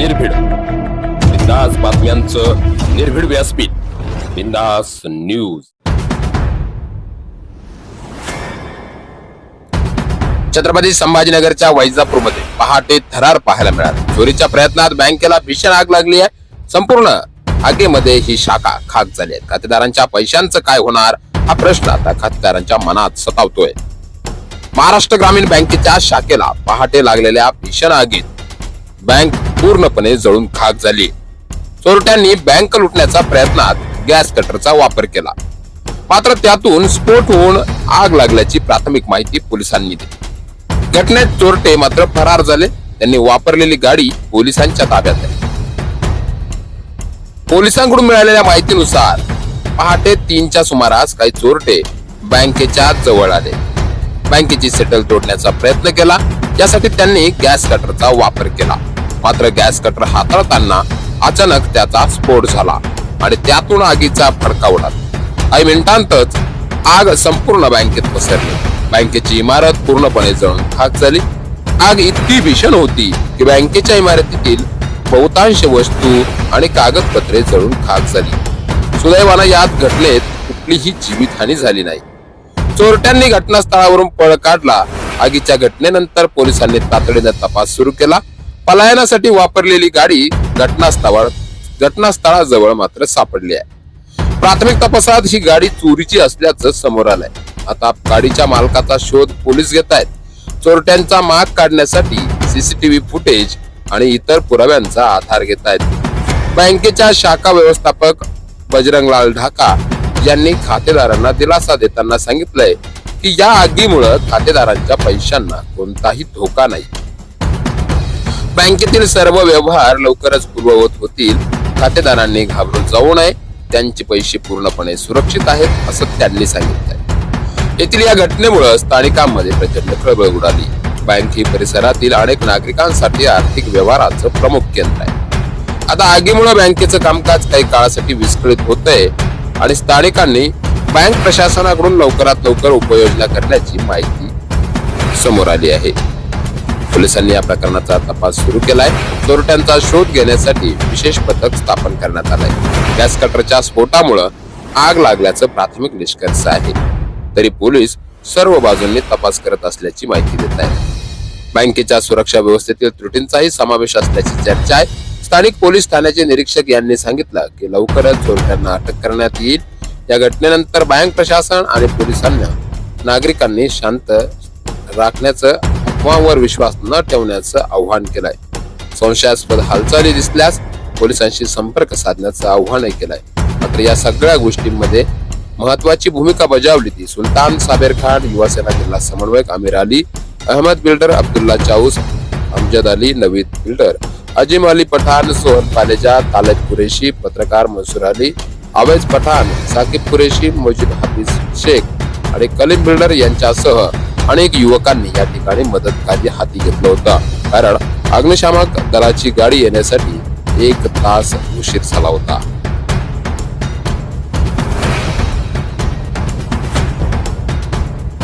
निर्भीड. बिंदास बातम्यांचं निर्भीड व्यासपीठ. बिंदास न्यूज. छत्रपती संभाजीनगरच्या वैजापूरमध्ये पहाटे थरार पाहायला मिळाला. चोरीच्या प्रयत्नात बँकेला भीषण आग लागली आहे. संपूर्ण आगीमध्ये ही शाखा खाक झाली आहे. खातेदारांच्या पैशांचं काय होणार हा प्रश्न आता खातेदारांच्या मनात सतावतोय. महाराष्ट्र ग्रामीण बँकेच्या शाखेला पहाटे लागलेल्या भीषण आगीत बँक पूर्णपणे जळून खाक झाली. चोरट्यांनी बँक लुटण्याच्या प्रयत्नात गॅस कटरचा वापर केला. मात्र त्यातून स्फोट होऊन आग लागल्याची प्राथमिक माहिती पोलिसांनी दिली. घटनेत चोरटे मात्र फरार झाले. त्यांनी वापरलेली गाडी पोलिसांच्या ताब्यात आहे. पोलिसांकडून मिळालेल्या माहितीनुसार पहाटे तीनच्या सुमारास काही चोरटे बँकेच्या जवळ आले. बँकेची सेटल तोडण्याचा प्रयत्न केला. यासाठी त्यांनी गॅस कटरचा वापर केला. मात्र गॅस कटर हाताळताना अचानक त्याचा स्फोट झाला आणि त्यातून आगीचा फडका उडाला. काही मिनिटांतच आग संपूर्ण बँकेत पसरली. बँकेची इमारत पूर्णपणे जळून खाक झाली. आग इतकी भीषण होती की बँकेच्या इमारतीतील बहुतांश वस्तू आणि कागदपत्रे जळून खाक झाली. सुदैवानं यात घटनेत कुठलीही जीवितहानी झाली नाही. चोरट्यांनी घटनास्थळावरून पळ काढला. आगीच्या घटनेनंतर पोलिसांनी तातडीने तपास सुरू केला. पलायनासाठी वापरलेली गाडी घटनास्थळावर घटनास्थळाजवळ मात्र सापडली आहे. प्राथमिक तपासात ही गाडी चोरीची असल्याचं समोर आलंय. आता गाडीच्या मालकाचा शोध पोलीस घेत आहेत. चोरट्यांचा माग काढण्यासाठी सीसीटीव्ही फुटेज आणि इतर पुराव्यांचा आधार घेत आहेत. बँकेच्या शाखा व्यवस्थापक बजरंगलाल ढाका यांनी खातेदारांना दिलासा देताना सांगितलंय की या आगीमुळे खातेदारांच्या पैशांना कोणताही धोका नाही. बँकेतील सर्व व्यवहार लवकरच पूर्ववत होतील. खातेदारांनी घाबरून जाऊ नये. त्यांचे पैसे पूर्णपणे सुरक्षित आहेत असं त्यांनी सांगितलं येथील या घटनेमुळे स्थानिकांमध्ये प्रचंड खळबळ उडाली. बँक ही परिसरातील अनेक नागरिकांसाठी आर्थिक व्यवहाराचं प्रमुख केंद्र आहे. आता आगीमुळे बँकेचं कामकाज काही काळासाठी विस्कळीत होतंय आणि स्थानिकांनी बँक प्रशासनाकडून लवकरात लवकर उपाययोजना करण्याची माहिती समोर आली आहे. पोलिसांनी या प्रकरणाचा तपास सुरू केलाय. चोरट्यांचा शोध घेण्यासाठी विशेष पथक स्थापन करण्यात आलंय. गॅस कटरच्या स्फोटामुळे आग लागल्याचं प्राथमिक निष्कर्ष आहे. तरी पोलीस सर्व बाजूंनी तपास करत असल्याची माहिती देत आहे बँकेच्या सुरक्षा व्यवस्थेतील त्रुटींचाही समावेश असल्याची चर्चा आहे. स्थानिक पोलीस ठाण्याचे निरीक्षक यांनी सांगितलं की लवकरच चोरट्यांना अटक करण्यात येईल. या घटनेनंतर बँक प्रशासन आणि पोलिसांना नागरिकांनी शांत राखण्याचं अफवांवर विश्वास न ठेवण्याचं आव्हान केलंय. संशयास्पद हालचाली दिसल्यास पोलिसांशी संपर्क साधण्याचं आव्हानही केलंय. मात्र या सगळ्या गोष्टींमध्ये महत्वाची भूमिका बजावली ती सुलतान साबेर खान युवासेना जिल्हा समन्वयक आमिर अली अहमद बिल्डर अब्दुल्ला चाऊस अमजद अली नवीद बिल्डर अजिम अली पठाण सोहन पालेजा तालेब कुरेशी पत्रकार मनसूर अली अवैज पठाण साकिब कुरेशी मजीद हाफिज शेख आणि कलीम बिल्डर यांच्यासह अनेक युवकांनी या ठिकाणी मदत कार्य हाती घेतलं होतं. कारण अग्निशामक दलाची गाडी येण्यासाठी एक तास उशीर झाला होता.